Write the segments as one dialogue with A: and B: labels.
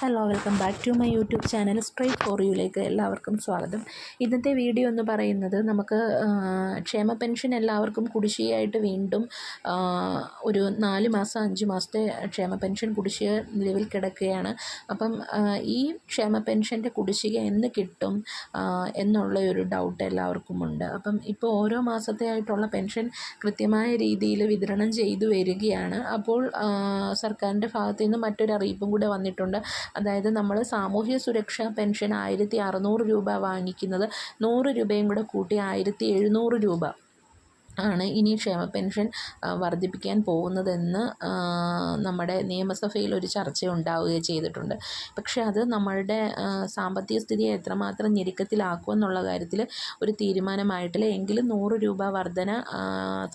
A: Hello welcome back to my YouTube channel straight four യുയിലേക്ക് എല്ലാവർക്കും സ്വാഗതം. ഇന്നത്തെ വീഡിയോ എന്ന് പറയുന്നത് നമുക്ക് ക്ഷേമ പെൻഷൻ എല്ലാവർക്കും കുടിശ്ശികയായിട്ട് വീണ്ടും ഒരു നാല് മാസം അഞ്ച് മാസത്തെ ക്ഷേമ പെൻഷൻ കുടിശ്ശിക നിലവിൽ കിടക്കുകയാണ്. അപ്പം ഈ ക്ഷേമ പെൻഷന്റെ കുടിശ്ശിക എന്ന് കിട്ടും എന്നുള്ള ഒരു ഡൗട്ട് എല്ലാവർക്കും ഉണ്ട് അപ്പം ഇപ്പോൾ ഓരോ മാസത്തെ ആയിട്ടുള്ള പെൻഷൻ കൃത്യമായ രീതിയിൽ വിതരണം ചെയ്തു വരികയാണ്. അപ്പോൾ സർക്കാരിന്റെ ഭാഗത്തു നിന്ന് മറ്റൊരു അറിയിപ്പും കൂടെ വന്നിട്ടുണ്ട്. അതായത് നമ്മൾ സാമൂഹ്യ സുരക്ഷാ പെൻഷൻ ആയിരത്തി അറുന്നൂറ് രൂപ വാങ്ങിക്കുന്നത് നൂറ് രൂപയും കൂടെ കൂട്ടി ആയിരത്തി എഴുന്നൂറ് രൂപ. ആണ് ഇനി ക്ഷേമ പെൻഷൻ വർദ്ധിപ്പിക്കാൻ പോകുന്നതെന്ന് നമ്മുടെ നിയമസഭയിൽ ഒരു ചർച്ച ഉണ്ടാവുകയും ചെയ്തിട്ടുണ്ട്. പക്ഷേ അത് നമ്മളുടെ സാമ്പത്തിക സ്ഥിതിയെ എത്രമാത്രം ഞെരുക്കത്തിലാക്കുമെന്നുള്ള കാര്യത്തിൽ ഒരു തീരുമാനമായിട്ടില്ല. എങ്കിലും നൂറ് രൂപ വർധന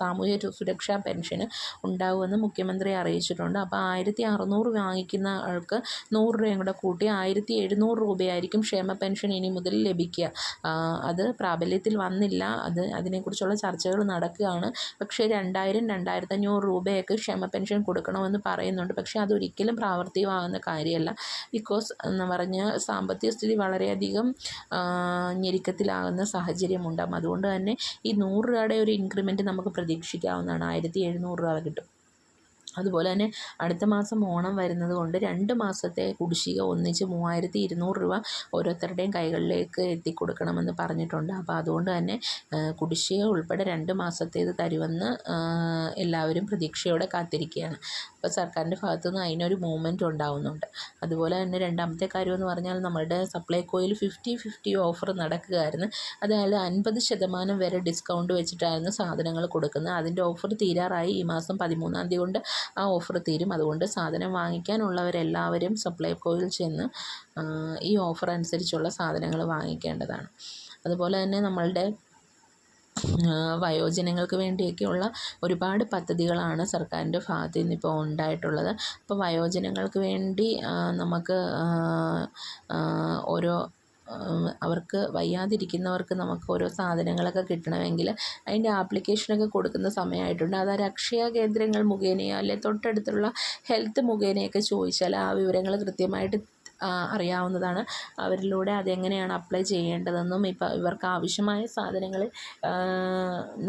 A: സാമൂഹ്യ സുരക്ഷാ പെൻഷന് ഉണ്ടാവുമെന്ന് മുഖ്യമന്ത്രി അറിയിച്ചിട്ടുണ്ട്. അപ്പോൾ ആയിരത്തി അറുന്നൂറ് വാങ്ങിക്കുന്ന ആൾക്ക് നൂറ് രൂപയും കൂടെ കൂട്ടി ആയിരത്തി എഴുന്നൂറ് രൂപയായിരിക്കും ക്ഷേമ പെൻഷൻ ഇനി മുതൽ ലഭിക്കുക. അത് പ്രാബല്യത്തിൽ വന്നില്ല. അത് അതിനെക്കുറിച്ചുള്ള ചർച്ചകൾ നടക്കും. നടക്കുകയാണ്. പക്ഷേ രണ്ടായിരം രണ്ടായിരത്തഞ്ഞൂറ് രൂപയൊക്കെ ക്ഷമ പെൻഷൻ കൊടുക്കണമെന്ന് പറയുന്നുണ്ട്. പക്ഷേ അതൊരിക്കലും പ്രാവർത്തികമാകുന്ന കാര്യമല്ല. ബിക്കോസ് എന്ന് പറഞ്ഞാൽ സാമ്പത്തിക സ്ഥിതി വളരെയധികം ഞെരുക്കത്തിലാകുന്ന സാഹചര്യമുണ്ടാകും അതുകൊണ്ട് തന്നെ ഈ നൂറ് രൂപയുടെ ഒരു ഇൻക്രിമെന്റ് നമുക്ക് പ്രതീക്ഷിക്കാവുന്നതാണ്. ആയിരത്തി എഴുന്നൂറ് രൂപ കിട്ടും. അതുപോലെ തന്നെ അടുത്ത മാസം ഓണം വരുന്നത് കൊണ്ട് രണ്ട് മാസത്തെ കുടിശ്ശിക ഒന്നിച്ച് മൂവായിരത്തി ഇരുന്നൂറ് രൂപ ഓരോരുത്തരുടെയും കൈകളിലേക്ക് എത്തിക്കൊടുക്കണമെന്ന് പറഞ്ഞിട്ടുണ്ട്. അപ്പോൾ അതുകൊണ്ട് തന്നെ കുടിശ്ശിക ഉൾപ്പെടെ രണ്ട് മാസത്തേത് തരുമെന്ന് എല്ലാവരും പ്രതീക്ഷയോടെ കാത്തിരിക്കുകയാണ്. അപ്പോൾ സർക്കാരിന്റെ ഭാഗത്തു നിന്ന് അതിനൊരു മൂവ്മെന്റ് ഉണ്ടാകുന്നുണ്ട് അതുപോലെ തന്നെ രണ്ടാമത്തെ കാര്യമെന്ന് പറഞ്ഞാൽ നമ്മളുടെ സപ്ലൈകോയിൽ ഫിഫ്റ്റി ഫിഫ്റ്റി ഓഫർ നടക്കുകയായിരുന്നു. അതായത് അൻപത് ശതമാനം വരെ ഡിസ്കൗണ്ട് വെച്ചിട്ടായിരുന്നു സാധനങ്ങൾ കൊടുക്കുന്നത്. അതിന്റെ ഓഫർ തീരാറായി ഈ മാസം പതിമൂന്നാം തീയതി കൊണ്ട്. ആ ഓഫർ തീരും. അതുകൊണ്ട് സാധനം വാങ്ങിക്കാനുള്ളവരെല്ലാവരും സപ്ലൈകോയിൽ ചെന്ന് ഈ ഓഫർ അനുസരിച്ചുള്ള സാധനങ്ങൾ വാങ്ങിക്കേണ്ടതാണ്. അതുപോലെ തന്നെ നമ്മളുടെ വയോജനങ്ങൾക്ക് വേണ്ടിയൊക്കെയുള്ള ഒരുപാട് പദ്ധതികളാണ് സർക്കാരിന്റെ ഭാഗത്തു നിന്നിപ്പോൾ ഉണ്ടായിട്ടുള്ളത്. അപ്പോൾ വയോജനങ്ങൾക്ക് വേണ്ടി നമുക്ക് ഓരോ അവർക്ക് വയ്യാതിരിക്കുന്നവർക്ക് നമുക്ക് ഓരോ സാധനങ്ങളൊക്കെ കിട്ടണമെങ്കിൽ അതിന്റെ ആപ്ലിക്കേഷനൊക്കെ കൊടുക്കുന്ന സമയമായിട്ടുണ്ട്. അത് അക്ഷയ കേന്ദ്രങ്ങൾ മുഖേനയോ അല്ലെ തൊട്ടടുത്തുള്ള ഹെൽത്ത് മുഖേനയൊക്കെ ചോദിച്ചാൽ ആ വിവരങ്ങൾ കൃത്യമായിട്ട് അറിയാവുന്നതാണ്. അവരിലൂടെ അതെങ്ങനെയാണ് അപ്ലൈ ചെയ്യേണ്ടതെന്നും ഇപ്പം ഇവർക്ക് ആവശ്യമായ സാധനങ്ങൾ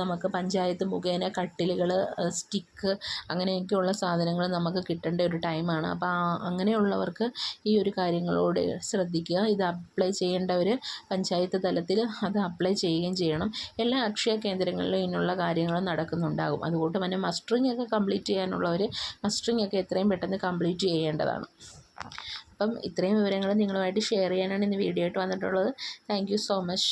A: നമുക്ക് പഞ്ചായത്ത് മുഖേന കട്ടിലുകൾ സ്റ്റിക്ക് അങ്ങനെയൊക്കെയുള്ള സാധനങ്ങൾ നമുക്ക് കിട്ടേണ്ട ഒരു ടൈമാണ്. അപ്പോൾ അങ്ങനെയുള്ളവർക്ക് ഈ ഒരു കാര്യങ്ങളോട് ശ്രദ്ധിക്കുക. ഇത് അപ്ലൈ ചെയ്യേണ്ടവർ പഞ്ചായത്ത് തലത്തിൽ അത് അപ്ലൈ ചെയ്യുകയും ചെയ്യണം. എല്ലാ അക്ഷയ കേന്ദ്രങ്ങളിലും ഇതിനുള്ള കാര്യങ്ങൾ നടക്കുന്നുണ്ടാകും. അതുകൊണ്ട് തന്നെ മസ്റ്ററിങ് ഒക്കെ കംപ്ലീറ്റ് ചെയ്യാനുള്ളവർ മസ്റ്ററിങ് ഒക്കെ എത്രയും പെട്ടെന്ന് കംപ്ലീറ്റ് ചെയ്യേണ്ടതാണ്. അപ്പം ഇത്രയും വിവരങ്ങൾ നിങ്ങളുമായിട്ട് ഷെയർ ചെയ്യാനാണ് ഇന്ന് വീഡിയോ ആയിട്ട് വന്നിട്ടുള്ളത്. Thank you so much